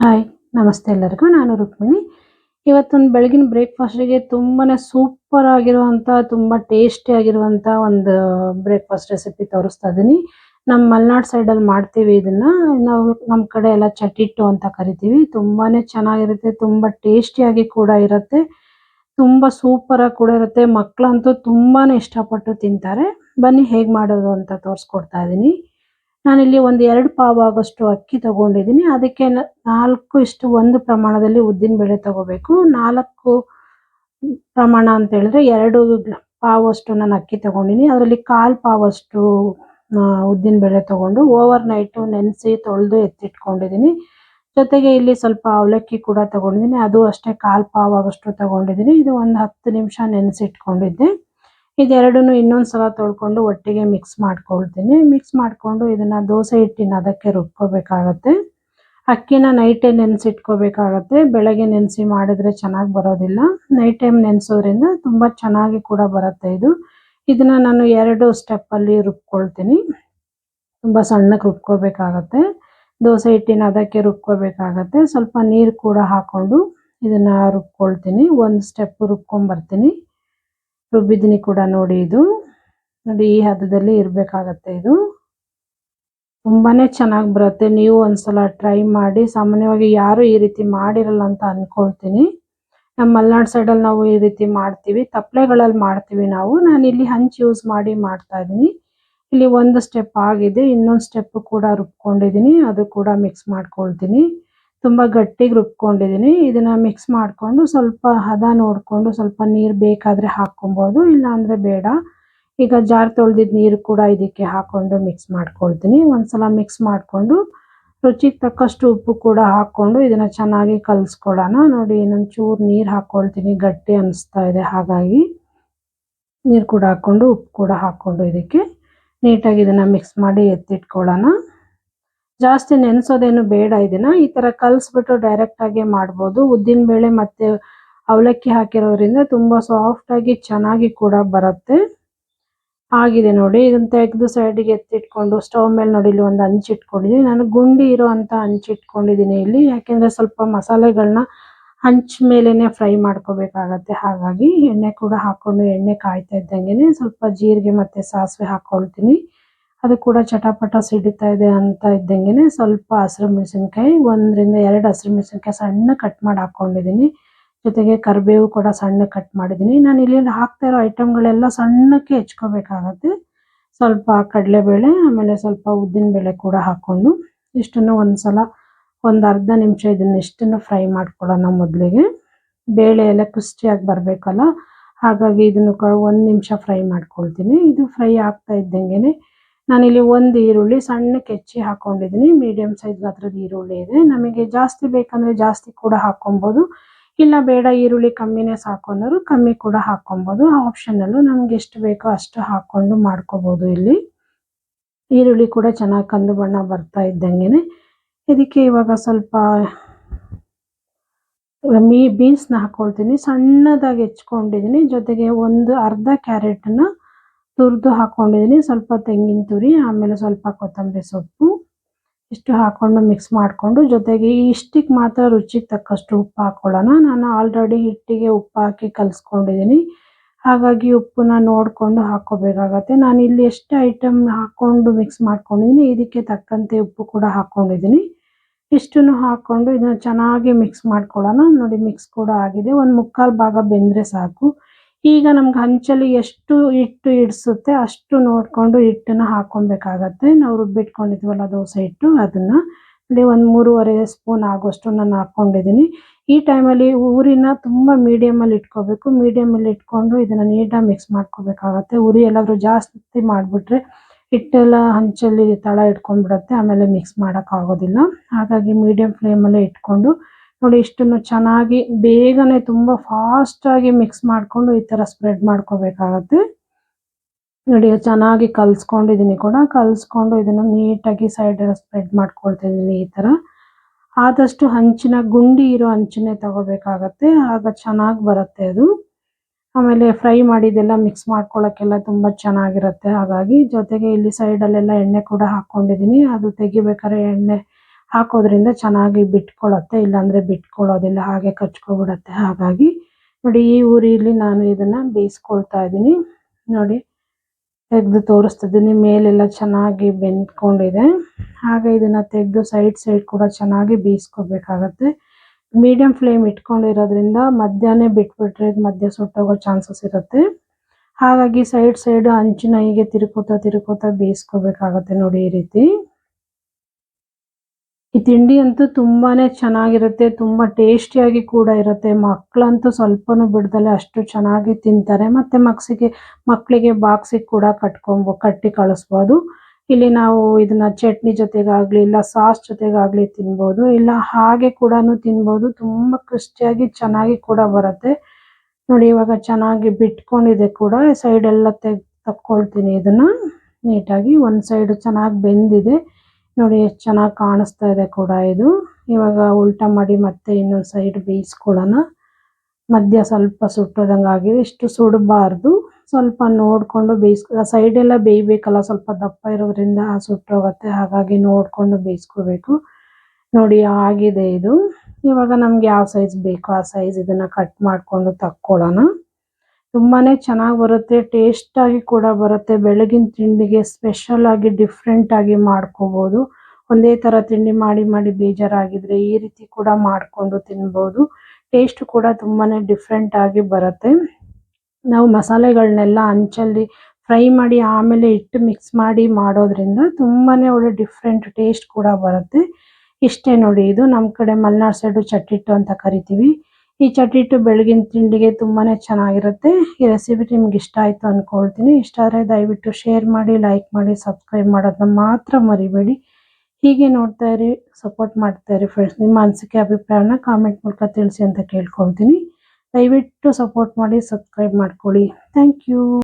Hi ನಮಸ್ತೆ ಎಲ್ಲರಿಗೂ. ನಾನು ರುಕ್ಮಿಣಿ. ಇವತ್ತೊಂದು ಬೆಳಗಿನ ಬ್ರೇಕ್ಫಾಸ್ಟಿಗೆ ತುಂಬಾನೇ ಸೂಪರ್ ಆಗಿರುವಂಥ ತುಂಬಾ ಟೇಸ್ಟಿ ಆಗಿರುವಂಥ ಒಂದು ಬ್ರೇಕ್ಫಾಸ್ಟ್ ರೆಸಿಪಿ ತೋರಿಸ್ತಾ ಇದ್ದೀನಿ ನಮ್ಮ ಮಲೆನಾಡ್ ಸೈಡ್ ಅಲ್ಲಿ ಮಾಡ್ತೀವಿ ಇದನ್ನ. ನಾವು ನಮ್ಮ ಕಡೆ ಎಲ್ಲ ಚಟಿಟ್ಟು ಅಂತ ಕರಿತೀವಿ. ತುಂಬಾನೇ ಚೆನ್ನಾಗಿರುತ್ತೆ, ತುಂಬಾ ಟೇಸ್ಟಿ ಆಗಿ ಕೂಡ ಇರುತ್ತೆ. ತುಂಬಾ ಸೂಪರ್ ಆಗಿ ಕೂಡ ಇರುತ್ತೆ. ಮಕ್ಕಳಂತೂ ತುಂಬಾನೇ ಇಷ್ಟಪಟ್ಟು ತಿಂತಾರೆ. ಬನ್ನಿ ಹೇಗೆ ಮಾಡೋದು ಅಂತ ತೋರಿಸ್ಕೊಡ್ತಾ ಇದ್ದೀನಿ ನಾನಿಲ್ಲಿ ಒಂದು ಎರಡು ಪಾವು ಆಗೋಷ್ಟು ಅಕ್ಕಿ ತಗೊಂಡಿದ್ದೀನಿ. ಅದಕ್ಕೆ ನಾಲ್ಕು ಇಷ್ಟು ಒಂದು ಪ್ರಮಾಣದಲ್ಲಿ ಉದ್ದಿನ ಬೇಳೆ ತಗೋಬೇಕು. ನಾಲ್ಕು ಪ್ರಮಾಣ ಅಂತ ಹೇಳಿದ್ರೆ ಎರಡು ಪಾವಷ್ಟು ನಾನು ಅಕ್ಕಿ ತಗೊಂಡಿನಿ. ಅದರಲ್ಲಿ ಕಾಲ್ ಪಾವಷ್ಟು ಅಷ್ಟು ಉದ್ದಿನ ಬೇಳೆ ತಗೊಂಡು ಓವರ್ ನೈಟು ನೆನೆಸಿ ತೊಳೆದು ಎತ್ತಿಟ್ಕೊಂಡಿದ್ದೀನಿ ಜೊತೆಗೆ ಇಲ್ಲಿ ಸ್ವಲ್ಪ ಅವಲಕ್ಕಿ ಕೂಡ ತಗೊಂಡಿದ್ದೀನಿ ಅದು ಅಷ್ಟೇ ಕಾಲ್ ಪಾವಾಗಷ್ಟು ತಗೊಂಡಿದ್ದೀನಿ ಇದು ಒಂದು ಹತ್ತು ನಿಮಿಷ ನೆನೆಸಿಟ್ಕೊಂಡಿದ್ದೆ. ಇದೆರಡನ್ನು ಇನ್ನೊಂದ್ ಸಲ ತೊಳ್ಕೊಂಡು ಒಟ್ಟಿಗೆ ಮಿಕ್ಸ್ ಮಾಡ್ಕೊಳ್ತೀನಿ. ಮಿಕ್ಸ್ ಮಾಡ್ಕೊಂಡು ಇದನ್ನ ದೋಸೆ ಹಿಟ್ಟಿನ ಅದಕ್ಕೆ ರುಬ್ಕೋಬೇಕಾಗತ್ತೆ. ಅಕ್ಕಿನ ನೈಟೇ ನೆನೆಸಿಟ್ಕೋಬೇಕಾಗತ್ತೆ. ಬೆಳಗ್ಗೆ ನೆನೆಸಿ ಮಾಡಿದ್ರೆ ಚೆನ್ನಾಗಿ ಬರೋದಿಲ್ಲ. ನೈಟ್ ಟೈಮ್ ನೆನೆಸೋದ್ರಿಂದ ತುಂಬಾ ಚೆನ್ನಾಗಿ ಕೂಡ ಬರುತ್ತೆ ಇದು. ಇದನ್ನ ನಾನು ಎರಡು ಸ್ಟೆಪ್ ಅಲ್ಲಿ ರುಬ್ಕೊಳ್ತೀನಿ. ತುಂಬಾ ಸಣ್ಣಕ್ಕೆ ರುಬ್ಕೋಬೇಕಾಗತ್ತೆ. ದೋಸೆ ಹಿಟ್ಟಿನ ಅದಕ್ಕೆ ರುಬ್ಕೋಬೇಕಾಗತ್ತೆ. ಸ್ವಲ್ಪ ನೀರು ಕೂಡ ಹಾಕೊಂಡು ಇದನ್ನ ರುಬ್ಕೊಳ್ತೀನಿ. ಒಂದು ಸ್ಟೆಪ್ ರುಬ್ಕೊಂಡ್ ಬರ್ತೀನಿ ರುಬ್ಬಿದ್ದೀನಿ ಕೂಡ ನೋಡಿ ಇದು. ನೋಡಿ, ಈ ಹದದಲ್ಲಿ ಇರಬೇಕಾಗತ್ತೆ ಇದು. ತುಂಬಾನೇ ಚೆನ್ನಾಗಿ ಬರುತ್ತೆ. ನೀವು ಒಂದ್ಸಲ ಟ್ರೈ ಮಾಡಿ. ಸಾಮಾನ್ಯವಾಗಿ ಯಾರು ಈ ರೀತಿ ಮಾಡಿರಲ್ಲ ಅಂತ ಅನ್ಕೊಳ್ತೀನಿ. ನಮ್ಮ ಮಲ್ನಾಡ್ ಸೈಡ್ ಅಲ್ಲಿ ನಾವು ಈ ರೀತಿ ಮಾಡ್ತೀವಿ. ತಪ್ಪಲೆಗಳಲ್ಲಿ ಮಾಡ್ತೀವಿ ನಾವು. ನಾನು ಇಲ್ಲಿ ಹಂಚ್ ಯೂಸ್ ಮಾಡಿ ಮಾಡ್ತಾ ಇದ್ದೀನಿ. ಇಲ್ಲಿ ಒಂದು ಸ್ಟೆಪ್ ಆಗಿದೆ. ಇನ್ನೊಂದು ಸ್ಟೆಪ್ ಕೂಡ ರುಬ್ಕೊಂಡಿದ್ದೀನಿ. ಅದು ಕೂಡ ಮಿಕ್ಸ್ ಮಾಡ್ಕೊಳ್ತೀನಿ. ತುಂಬಾ ಗಟ್ಟಿಗೆ ರುಬ್ಕೊಂಡಿದ್ದೀನಿ ಇದನ್ನ ಮಿಕ್ಸ್ ಮಾಡ್ಕೊಂಡು ಸ್ವಲ್ಪ ಹದ ನೋಡಿಕೊಂಡು ಸ್ವಲ್ಪ ನೀರು ಬೇಕಾದ್ರೆ ಹಾಕ್ಕೊಬೋದು ಇಲ್ಲ ಅಂದ್ರೆ ಬೇಡ. ಈಗ ಜಾರ್ ತೊಳ್ದಿದ್ ನೀರು ಕೂಡ ಇದಕ್ಕೆ ಹಾಕೊಂಡು ಮಿಕ್ಸ್ ಮಾಡ್ಕೊಳ್ತೀನಿ. ಒಂದ್ಸಲ ಮಿಕ್ಸ್ ಮಾಡ್ಕೊಂಡು ರುಚಿಗೆ ತಕ್ಕಷ್ಟು ಉಪ್ಪು ಕೂಡ ಹಾಕೊಂಡು ಇದನ್ನ ಚೆನ್ನಾಗಿ ಕಲ್ಸ್ಕೊಳ್ಳೋಣ. ನೋಡಿ ಇನ್ನೊಂದು ಚೂರು ನೀರು ಹಾಕ್ಕೊಳ್ತೀನಿ. ಗಟ್ಟಿ ಅನಿಸ್ತಾ ಇದೆ ಹಾಗಾಗಿ. ನೀರು ಕೂಡ ಹಾಕೊಂಡು ಉಪ್ಪು ಕೂಡ ಹಾಕೊಂಡು ಇದಕ್ಕೆ ನೀಟಾಗಿ ಇದನ್ನ ಮಿಕ್ಸ್ ಮಾಡಿ ಎತ್ತಿಟ್ಕೊಳ್ಳೋಣ. ಜಾಸ್ತಿ ನೆನೆಸೋದೇನು ಬೇಡ ಇದನ್ನ. ಈ ತರ ಕಲ್ಸ್ಬಿಟ್ಟು ಡೈರೆಕ್ಟ್ ಆಗಿ ಮಾಡ್ಬೋದು. ಉದ್ದಿನ ಬೇಳೆ ಮತ್ತೆ ಅವಲಕ್ಕಿ ಹಾಕಿರೋದ್ರಿಂದ ತುಂಬಾ ಸಾಫ್ಟ್ ಆಗಿ ಚೆನ್ನಾಗಿ ಕೂಡ ಬರುತ್ತೆ. ಆಗಿದೆ ನೋಡಿ. ಇದನ್ನ ತೆಗೆದು ಸೈಡ್ಗೆ ಎತ್ತಿಟ್ಕೊಂಡು ಸ್ಟವ್ ಮೇಲೆ ನೋಡಿ ಇಲ್ಲಿ ಒಂದು ಹಂಚ್ ಇಟ್ಕೊಂಡಿದೀನಿ. ನಾನು ಗುಂಡಿ ಇರೋ ಅಂತ ಹಂಚ್ ಇಟ್ಕೊಂಡಿದ್ದೀನಿ ಇಲ್ಲಿ. ಯಾಕೆಂದ್ರೆ ಸ್ವಲ್ಪ ಮಸಾಲೆಗಳನ್ನ ಹಂಚ್ ಮೇಲೆನೆ ಫ್ರೈ ಮಾಡ್ಕೋಬೇಕಾಗತ್ತೆ. ಹಾಗಾಗಿ ಎಣ್ಣೆ ಕೂಡ ಹಾಕೊಂಡು ಎಣ್ಣೆ ಕಾಯ್ತಾ ಇದ್ದಂಗೆನೆ ಸ್ವಲ್ಪ ಜೀರಿಗೆ ಮತ್ತೆ ಸಾಸಿವೆ ಹಾಕೊಳ್ತೀನಿ. ಅದು ಕೂಡ ಚಟಪಟ ಸಿಡಿತಾ ಇದೆ ಅಂತ ಇದ್ದಂಗೆನೆ ಸ್ವಲ್ಪ ಹಸಿರು ಮೆಣಸಿನ್ಕಾಯಿ, ಒಂದರಿಂದ ಎರಡು ಹಸಿರು ಮೆಣಸಿನ್ಕಾಯಿ ಸಣ್ಣ ಕಟ್ ಮಾಡಿ ಹಾಕೊಂಡಿದ್ದೀನಿ. ಜೊತೆಗೆ ಕರಿಬೇವು ಕೂಡ ಸಣ್ಣ ಕಟ್ ಮಾಡಿದ್ದೀನಿ. ನಾನು ಇಲ್ಲಿ ಹಾಕ್ತಾ ಇರೋ ಐಟಮ್ಗಳೆಲ್ಲ ಸಣ್ಣಕ್ಕೆ ಹೆಚ್ಕೋಬೇಕಾಗತ್ತೆ. ಸ್ವಲ್ಪ ಕಡಲೆಬೇಳೆ, ಆಮೇಲೆ ಸ್ವಲ್ಪ ಉದ್ದಿನ ಬೇಳೆ ಕೂಡ ಹಾಕ್ಕೊಂಡು ಇಷ್ಟನ್ನು ಒಂದ್ಸಲ ಒಂದು ಅರ್ಧ ನಿಮಿಷ ಇದನ್ನ ಇಷ್ಟನ್ನು ಫ್ರೈ ಮಾಡ್ಕೊಳ್ಳೋಣ ಮೊದಲಿಗೆ. ಬೇಳೆ ಎಲ್ಲ ಕುಸ್ಟಿಯಾಗಿ ಬರಬೇಕಲ್ಲ, ಹಾಗಾಗಿ ಇದನ್ನು ಒಂದು ನಿಮಿಷ ಫ್ರೈ ಮಾಡ್ಕೊಳ್ತೀನಿ. ಇದು ಫ್ರೈ ಆಗ್ತಾ ಇದ್ದಂಗೆನೆ ನಾನಿಲ್ಲಿ ಒಂದು ಈರುಳ್ಳಿ ಸಣ್ಣಕ್ಕೆ ಹೆಚ್ಚಿ ಹಾಕೊಂಡಿದ್ದೀನಿ. ಮೀಡಿಯಂ ಸೈಜ್ ಗಾತ್ರದ ಈರುಳ್ಳಿ ಇದೆ. ನಮಗೆ ಜಾಸ್ತಿ ಬೇಕಂದ್ರೆ ಜಾಸ್ತಿ ಕೂಡ ಹಾಕೊಂಬೋದು ಇಲ್ಲ ಬೇಡ ಈರುಳ್ಳಿ ಕಮ್ಮಿನೇ ಸಾಕು ಅನ್ನೋರು ಕಮ್ಮಿ ಕೂಡ ಹಾಕೊಬಹುದು ಆಪ್ಷನಲ್ಲು ನಮ್ಗೆ ಎಷ್ಟು ಬೇಕೋ ಅಷ್ಟು ಹಾಕೊಂಡು ಮಾಡ್ಕೋಬಹುದು ಇಲ್ಲಿ. ಈರುಳ್ಳಿ ಕೂಡ ಚೆನ್ನಾಗಿ ಕಂದು ಬಣ್ಣ ಬರ್ತಾ ಇದ್ದಂಗೆನೆ. ಇದಕ್ಕೆ ಇವಾಗ ಸ್ವಲ್ಪ ಮೀ ಬೀನ್ಸ್ನ ಹಾಕೊಳ್ತೀನಿ. ಸಣ್ಣದಾಗಿ ಹೆಚ್ಕೊಂಡಿದ್ದೀನಿ ಜೊತೆಗೆ ಒಂದು ಅರ್ಧ ಕ್ಯಾರೆಟ್ನ ತುರಿದು ಹಾಕೊಂಡಿದ್ದೀನಿ ಸ್ವಲ್ಪ ತೆಂಗಿನ ತುರಿ, ಆಮೇಲೆ ಸ್ವಲ್ಪ ಕೊತ್ತಂಬರಿ ಸೊಪ್ಪು ಇಷ್ಟು ಹಾಕೊಂಡು ಮಿಕ್ಸ್ ಮಾಡಿಕೊಂಡು ಜೊತೆಗೆ ಇಷ್ಟಕ್ಕೆ ಮಾತ್ರ ರುಚಿಗೆ ತಕ್ಕಷ್ಟು ಉಪ್ಪು ಹಾಕ್ಕೊಳ್ಳೋಣ ನಾನು ಆಲ್ರೆಡಿ ಹಿಟ್ಟಿಗೆ ಉಪ್ಪು ಹಾಕಿ ಕಲಿಸ್ಕೊಂಡಿದ್ದೀನಿ ಹಾಗಾಗಿ ಉಪ್ಪನ್ನ ನೋಡಿಕೊಂಡು ಹಾಕ್ಕೋಬೇಕಾಗತ್ತೆ. ನಾನು ಇಲ್ಲಿ ಎಷ್ಟು ಐಟಮ್ ಹಾಕೊಂಡು ಮಿಕ್ಸ್ ಮಾಡ್ಕೊಂಡಿದ್ದೀನಿ ಇದಕ್ಕೆ ತಕ್ಕಂತೆ ಉಪ್ಪು ಕೂಡ ಹಾಕ್ಕೊಂಡಿದ್ದೀನಿ ಇಷ್ಟನ್ನು ಹಾಕೊಂಡು ಇದನ್ನ ಚೆನ್ನಾಗಿ ಮಿಕ್ಸ್ ಮಾಡ್ಕೊಳ್ಳೋಣ. ನೋಡಿ ಮಿಕ್ಸ್ ಕೂಡ ಆಗಿದೆ. ಒಂದು ಮುಕ್ಕಾಲು ಭಾಗ ಬೆಂದರೆ ಸಾಕು. ಈಗ ನಮ್ಗೆ ಹಂಚಲ್ಲಿ ಎಷ್ಟು ಹಿಟ್ಟು ಹಿಡಿಸುತ್ತೆ ಅಷ್ಟು ನೋಡ್ಕೊಂಡು ಹಿಟ್ಟನ್ನ ಹಾಕೊಬೇಕಾಗತ್ತೆ ನಾವು ರುಬ್ಬಿಟ್ಕೊಂಡಿದ್ವಲ್ಲ ದೋಸೆ ಹಿಟ್ಟು, ಅದನ್ನ ಇಲ್ಲಿ ಒಂದು ಮೂರುವರೆ ಸ್ಪೂನ್ ಆಗೋಷ್ಟು ನಾನು ಹಾಕ್ಕೊಂಡಿದ್ದೀನಿ ಈ ಟೈಮಲ್ಲಿ ಊರಿನ ತುಂಬ ಮೀಡಿಯಮಲ್ಲಿ ಇಟ್ಕೋಬೇಕು. ಮೀಡಿಯಮಲ್ಲಿ ಇಟ್ಕೊಂಡು ಇದನ್ನ ನೀಟಾಗಿ ಮಿಕ್ಸ್ ಮಾಡ್ಕೋಬೇಕಾಗತ್ತೆ. ಉರಿ ಎಲ್ಲಾದರೂ ಜಾಸ್ತಿ ಮಾಡಿಬಿಟ್ರೆ ಹಿಟ್ಟೆಲ್ಲ ಹಂಚಲ್ಲಿ ತಳ ಇಟ್ಕೊಂಡ್ಬಿಡತ್ತೆ ಆಮೇಲೆ ಮಿಕ್ಸ್ ಮಾಡೋಕ್ಕಾಗೋದಿಲ್ಲ. ಹಾಗಾಗಿ ಮೀಡಿಯಂ ಫ್ಲೇಮಲ್ಲೇ ಇಟ್ಕೊಂಡು ನೋಡಿ, ಇಷ್ಟನ್ನು ಚೆನ್ನಾಗಿ ಬೇಗನೆ ತುಂಬ ಫಾಸ್ಟಾಗಿ ಮಿಕ್ಸ್ ಮಾಡಿಕೊಂಡು ಈ ಥರ ಸ್ಪ್ರೆಡ್ ಮಾಡ್ಕೋಬೇಕಾಗತ್ತೆ. ನೋಡಿ, ಚೆನ್ನಾಗಿ ಕಲಿಸ್ಕೊಂಡಿದ್ದೀನಿ ಕೂಡ ಕಲಿಸ್ಕೊಂಡು ಇದನ್ನು ನೀಟಾಗಿ ಸೈಡ್ ಸ್ಪ್ರೆಡ್ ಮಾಡ್ಕೊಳ್ತಿದ್ದೀನಿ ಈ ಥರ ಆದಷ್ಟು ಹಂಚಿನ, ಗುಂಡಿ ಇರೋ ಹಂಚಿನೇ ತಗೋಬೇಕಾಗತ್ತೆ. ಆಗ ಚೆನ್ನಾಗಿ ಬರುತ್ತೆ ಅದು. ಆಮೇಲೆ ಫ್ರೈ ಮಾಡಿದೆಲ್ಲ ಮಿಕ್ಸ್ ಮಾಡ್ಕೊಳ್ಳೋಕ್ಕೆಲ್ಲ ತುಂಬ ಚೆನ್ನಾಗಿರುತ್ತೆ. ಹಾಗಾಗಿ ಜೊತೆಗೆ ಇಲ್ಲಿ ಸೈಡಲ್ಲೆಲ್ಲ ಎಣ್ಣೆ ಕೂಡ ಹಾಕ್ಕೊಂಡಿದ್ದೀನಿ ಅದು ತೆಗಿಬೇಕಾದ್ರೆ ಎಣ್ಣೆ ಹಾಕೋದ್ರಿಂದ ಚೆನ್ನಾಗಿ ಬಿಟ್ಕೊಳ್ಳುತ್ತೆ ಇಲ್ಲಾಂದ್ರೆ ಬಿಟ್ಕೊಳ್ಳೋದಿಲ್ಲ ಹಾಗೆ ಕಚ್ಕೊಬಿಡುತ್ತೆ. ಹಾಗಾಗಿ ನೋಡಿ, ಈ ಉರಿಲಿ ನಾನು ಇದನ್ನ ಬೇಯಿಸ್ಕೊಳ್ತಾ ಇದ್ದೀನಿ. ನೋಡಿ, ತೆಗೆದು ತೋರಿಸ್ತಿದ್ದೀನಿ. ಮೇಲೆಲ್ಲ ಚೆನ್ನಾಗಿ ಬೆಂದ್ಕೊಂಡಿದೆ. ಹಾಗೆ ಇದನ್ನ ತೆಗೆದು ಸೈಡ್ ಸೈಡ್ ಕೂಡ ಚೆನ್ನಾಗಿ ಬೇಯಿಸ್ಕೋಬೇಕಾಗತ್ತೆ. ಮೀಡಿಯಂ ಫ್ಲೇಮ್ ಇಟ್ಕೊಂಡಿರೋದ್ರಿಂದ ಮಧ್ಯಾಹ್ನ ಬಿಟ್ಬಿಟ್ರೆ ಮಧ್ಯ ಸುಟ್ಟೋಗೋ ಚಾನ್ಸಸ್ ಇರುತ್ತೆ. ಹಾಗಾಗಿ ಸೈಡ್ ಸೈಡ್ ಅಂಚಿನ ಹೀಗೆ ತಿರುಕೋತಾ ತಿರುಕೋತಾ ಬೇಯಿಸ್ಕೋಬೇಕಾಗತ್ತೆ ನೋಡಿ ಈ ರೀತಿ. ಈ ತಿಂಡಿ ಅಂತೂ ತುಂಬಾನೇ ಚೆನ್ನಾಗಿರುತ್ತೆ, ತುಂಬಾ ಟೇಸ್ಟಿಯಾಗಿ ಕೂಡ ಇರುತ್ತೆ. ಮಕ್ಕಳಂತೂ ಸ್ವಲ್ಪನೂ ಬಿಡ್ದಲೆ ಅಷ್ಟು ಚೆನ್ನಾಗಿ ತಿಂತಾರೆ. ಮತ್ತೆ ಮಕ್ಸಿಗೆ ಮಕ್ಕಳಿಗೆ ಬಾಕ್ಸಿಗೆ ಕೂಡ ಕಟ್ಕೊಂಬ, ಕಟ್ಟಿ ಕಳಿಸ್ಬೋದು. ಇಲ್ಲಿ ನಾವು ಇದನ್ನ ಚಟ್ನಿ ಜೊತೆಗಾಗ್ಲಿ, ಇಲ್ಲ ಸಾಸ್ ಜೊತೆಗಾಗ್ಲಿ ತಿನ್ಬೋದು. ಇಲ್ಲ ಹಾಗೆ ಕೂಡ ತಿನ್ಬೋದು. ತುಂಬಾ ಕ್ರಿಸ್ಪಿಯಾಗಿ ಚೆನ್ನಾಗಿ ಕೂಡ ಬರುತ್ತೆ. ನೋಡಿ, ಇವಾಗ ಚೆನ್ನಾಗಿ ಬಿಟ್ಕೊಂಡಿದೆ ಕೂಡ. ಸೈಡ್ ಎಲ್ಲ ತೆಗ್ ತಕ್ಕೊಳ್ತೀನಿ ಇದನ್ನ. ನೀಟಾಗಿ ಒಂದ್ ಸೈಡ್ ಚೆನ್ನಾಗಿ ಬೆಂದಿದೆ. ನೋಡಿ, ಎಷ್ಟು ಚೆನ್ನಾಗಿ ಕಾಣಿಸ್ತಾ ಇದೆ ಕೂಡ ಇದು. ಇವಾಗ ಉಲ್ಟಾ ಮಾಡಿ ಮತ್ತೆ ಇನ್ನೊಂದು ಸೈಡ್ ಬೇಯಿಸ್ಕೊಳ್ಳೋಣ ಮಧ್ಯ ಸ್ವಲ್ಪ ಸುಟ್ಟೋದಂಗೆ ಆಗಿದೆ. ಇಷ್ಟು ಸುಡಬಾರ್ದು. ಸ್ವಲ್ಪ ನೋಡಿಕೊಂಡು ಬೇಯಿಸ್ಕೊ ಸೈಡ್ ಎಲ್ಲ ಬೇಯಬೇಕಲ್ಲ, ಸ್ವಲ್ಪ ದಪ್ಪ ಇರೋದ್ರಿಂದ ಸುಟ್ಟೋಗುತ್ತೆ. ಹಾಗಾಗಿ ನೋಡಿಕೊಂಡು ಬೇಯಿಸ್ಕೋಬೇಕು ನೋಡಿ, ಆಗಿದೆ ಇದು. ಇವಾಗ ನಮ್ಗೆ ಯಾವ ಸೈಜ್ ಬೇಕೋ ಆ ಸೈಜ್ ಇದನ್ನ ಕಟ್ ಮಾಡಿಕೊಂಡು ತಕ್ಕೊಳ್ಳೋಣ. ತುಂಬಾನೇ ಚೆನ್ನಾಗಿ ಬರುತ್ತೆ ಟೇಸ್ಟ್ ಆಗಿ ಕೂಡ ಬರುತ್ತೆ. ಬೆಳಗಿನ ತಿಂಡಿಗೆ ಸ್ಪೆಷಲ್ ಆಗಿ ಡಿಫ್ರೆಂಟ್ ಆಗಿ ಮಾಡ್ಕೋಬಹುದು ಒಂದೇ ತರ ತಿಂಡಿ ಮಾಡಿ ಮಾಡಿ ಬೇಜಾರಾಗಿದ್ರೆ ಈ ರೀತಿ ಕೂಡ ಮಾಡ್ಕೊಂಡು ತಿನ್ಬಹುದು ಟೇಸ್ಟ್ ಕೂಡ ತುಂಬಾನೇ ಡಿಫ್ರೆಂಟ್ ಆಗಿ ಬರುತ್ತೆ. ನಾವು ಮಸಾಲೆಗಳನ್ನೆಲ್ಲ ಹಂಚಲ್ಲಿ ಫ್ರೈ ಮಾಡಿ ಆಮೇಲೆ ಇಟ್ಟು ಮಿಕ್ಸ್ ಮಾಡಿ ಮಾಡೋದ್ರಿಂದ ತುಂಬಾನೇ ಒಳ್ಳೆ ಡಿಫ್ರೆಂಟ್ ಟೇಸ್ಟ್ ಕೂಡ ಬರುತ್ತೆ. ಇಷ್ಟೇ ನೋಡಿ, ಇದು ನಮ್ಮ ಕಡೆ ಮಲ್ನಾಡ್ ಸೈಡು ಚಟ್ಟಿಟ್ಟು ಅಂತ ಕರಿತೀವಿ. ಈ ಚಟ್ಟಿಟ್ಟು ಬೆಳಗಿನ ತಿಂಡಿಗೆ ತುಂಬಾನೇ ಚೆನ್ನಾಗಿರುತ್ತೆ. ಈ ರೆಸಿಪಿ ನಿಮ್ಗೆ ಇಷ್ಟ ಆಯಿತು ಅಂದ್ಕೊಳ್ತೀನಿ ಇಷ್ಟ ಆದರೆ ದಯವಿಟ್ಟು ಶೇರ್ ಮಾಡಿ ಲೈಕ್ ಮಾಡಿ ಸಬ್ಸ್ಕ್ರೈಬ್ ಮಾಡೋದನ್ನ ಮಾತ್ರ ಮರಿಬೇಡಿ. ಹೀಗೆ ನೋಡ್ತಾ ಇರಿ ಸಪೋರ್ಟ್ ಮಾಡ್ತಾ ಇರಿ ಫ್ರೆಂಡ್ಸ್ ನಿಮ್ಮ ಅನಿಸಿಕೆ, ಅಭಿಪ್ರಾಯನ ಕಾಮೆಂಟ್ ಮೂಲಕ ತಿಳಿಸಿ ಅಂತ ಕೇಳ್ಕೊಳ್ತೀನಿ. ದಯವಿಟ್ಟು ಸಪೋರ್ಟ್ ಮಾಡಿ ಸಬ್ಸ್ಕ್ರೈಬ್ ಮಾಡ್ಕೊಳ್ಳಿ. Thank you